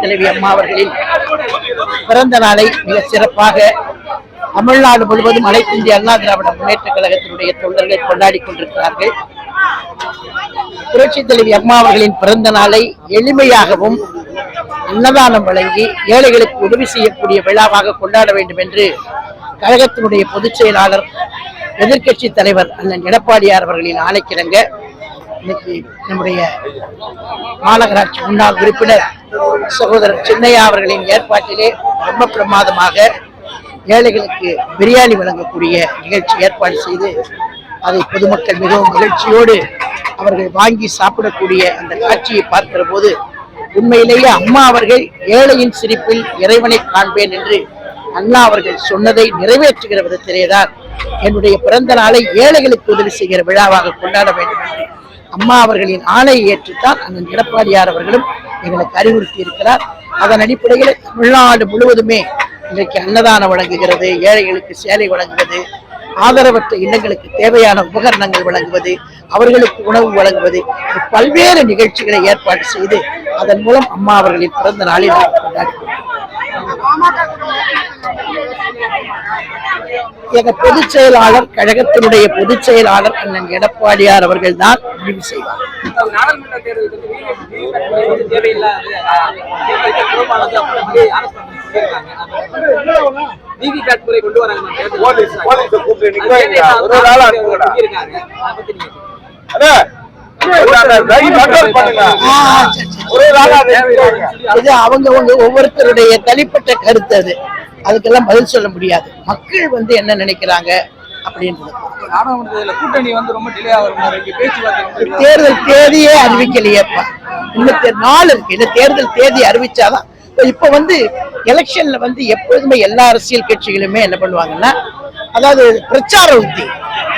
தலைவி அம்மா அவர்களின் பிறந்த நாளை மிக சிறப்பாக தமிழ்நாடு முழுவதும் அனைத்து இந்திய அண்ணா திராவிட முன்னேற்ற கழகத்தினுடைய தொண்டர்கள் கொண்டாடி கொண்டிருக்கிறார்கள். புரட்சி தலைவி அம்மா அவர்களின் பிறந்த நாளை எளிமையாகவும் அன்னதானம் வழங்கி ஏழைகளுக்கு உதவி செய்யக்கூடிய விழாவாக கொண்டாட வேண்டும் என்று கழகத்தினுடைய பொதுச் செயலாளர் எதிர்க்கட்சி தலைவர் அண்ணன் எடப்பாடியார் அவர்களின் ஆணைக்கிணங்க இன்னைக்கு நம்முடைய மாநகராட்சி முன்னாள் உறுப்பினர் சகோதரர் சின்னையா அவர்களின் ஏற்பாட்டிலே ரொம்ப பிரமாதமாக ஏழைகளுக்கு பிரியாணி வழங்கக்கூடிய நிகழ்ச்சி ஏற்பாடு செய்து அதை பொதுமக்கள் மிகவும் மகிழ்ச்சியோடு அவர்கள் வாங்கி சாப்பிடக்கூடிய அந்த காட்சியை பார்க்கிற போது உண்மையிலேயே அம்மா அவர்கள் ஏழையின் சிரிப்பில் இறைவனை காண்பேன் என்று அண்ணா அவர்கள் சொன்னதை நிறைவேற்றுகிற விதத்திலேதான் என்னுடைய பிறந்த நாளை ஏழைகளுக்கு உதவி செய்கிற விழாவாக கொண்டாட வேண்டும் என்று அம்மா அவர்களின் ஆணையை ஏற்றுத்தான் அண்ணன் எடப்பாடியார் அவர்களும் எங்களுக்கு அறிவுறுத்தி இருக்கிறார் அதன் அடிப்படையில் தமிழ்நாடு முழுவதுமே இன்றைக்கு அன்னதானம் வழங்குகிறது ஏழைகளுக்கு சேலை வழங்குவது ஆதரவற்ற இல்லங்களுக்கு தேவையான உபகரணங்கள் வழங்குவது அவர்களுக்கு உணவு வழங்குவது பல்வேறு நிகழ்ச்சிகளை ஏற்பாடு செய்து அதன் மூலம் அம்மா அவர்களின் பிறந்த நாளில் நாம் கொண்டாடுகிறோம். எங்க பொதுச் செயலாளர் கழகத்தினுடைய பொதுச் செயலாளர் அண்ணன் எடப்பாடியார் அவர்கள் தான் முடிவு செய்வார் நாடாளுமன்ற தேர்தலுக்கு வந்து வந்து தேவையில்லாது புறமானது அப்படின்ற மாதிரி அரசு சொல்லியிருக்காங்க விவிபேட் முறை கொண்டு வராங்க தேர்தல் போலீஸ் போலீஸை கூப்பிட்டு நிக்க வைங்க. ஒரு ஒரு ஆளா அனுப்புங்கடா. சொல்லியிருக்காங்க அதை பத்தி நீங்க அண்ணே, அந்த லைன் கண்ட்ரோல் பண்ணுங்க. ஆ, சரி, சரி. ஒரு ஒரு ஆளா அதை நிக்க வைங்க. இது அவங்கவங்க ஒவ்வொருத்தருடைய தனிப்பட்ட கருத்து அது அதுக்கெல்லாம் பதில் சொல்ல முடியாது. மக்கள் வந்து என்ன நினைக்கிறாங்க அப்படின்றது. கூட்டணி வந்து ரொம்ப டிலே தேர்தல் தேதியே அறிவிக்கலையேப்பா இன்னும் நாள் இருக்கு. இந்த தேர்தல் தேதி அறிவிச்சாதான். இப்ப- இப்ப வந்து எலெக்ஷன்ல வந்து எப்போதுமே எல்லா அரசியல் கட்சிகளுமே என்ன பண்ணுவாங்கன்னா அதாவது பிரச்சார உத்தி.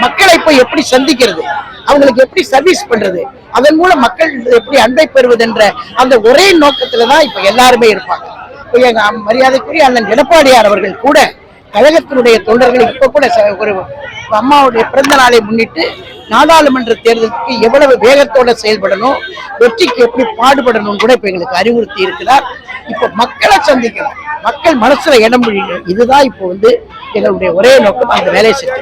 மக்களை போய் எப்படி சந்திக்கிறது? அவங்களுக்கு எப்படி சர்வீஸ் பண்றது? அதன் மூலம் மக்கள் எப்படி அன்பை பெறுவதென்ற அந்த ஒரே நோக்கத்துல தான் இப்ப எல்லாருமே இருப்பாங்க. இப்ப எங்க மரியாதைக்குரிய அண்ணன் எடப்பாடியார் அவர்கள் கூட கழகத்தினுடைய தொண்டர்கள் இப்ப கூட ஒரு அம்மாவுடைய பிறந்த நாளை முன்னிட்டு நாடாளுமன்ற தேர்தலுக்கு எவ்வளவு வேகத்தோட செயல்படணும் வெற்றிக்கு எப்படி பாடுபடணும் கூட இப்ப எங்களுக்கு அறிவுறுத்தி இருக்கிறார். இப்ப மக்களை சந்திக்கிறார் மக்கள் மனசுல இடம் பிடிக்கணும் இதுதான் இப்போ வந்து எங்களுடைய ஒரே நோக்கம். அந்த வேலையை செஞ்சு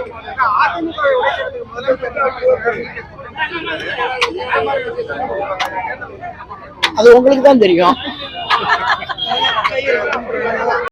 அது உங்களுக்கு தான் தெரியும். ahí.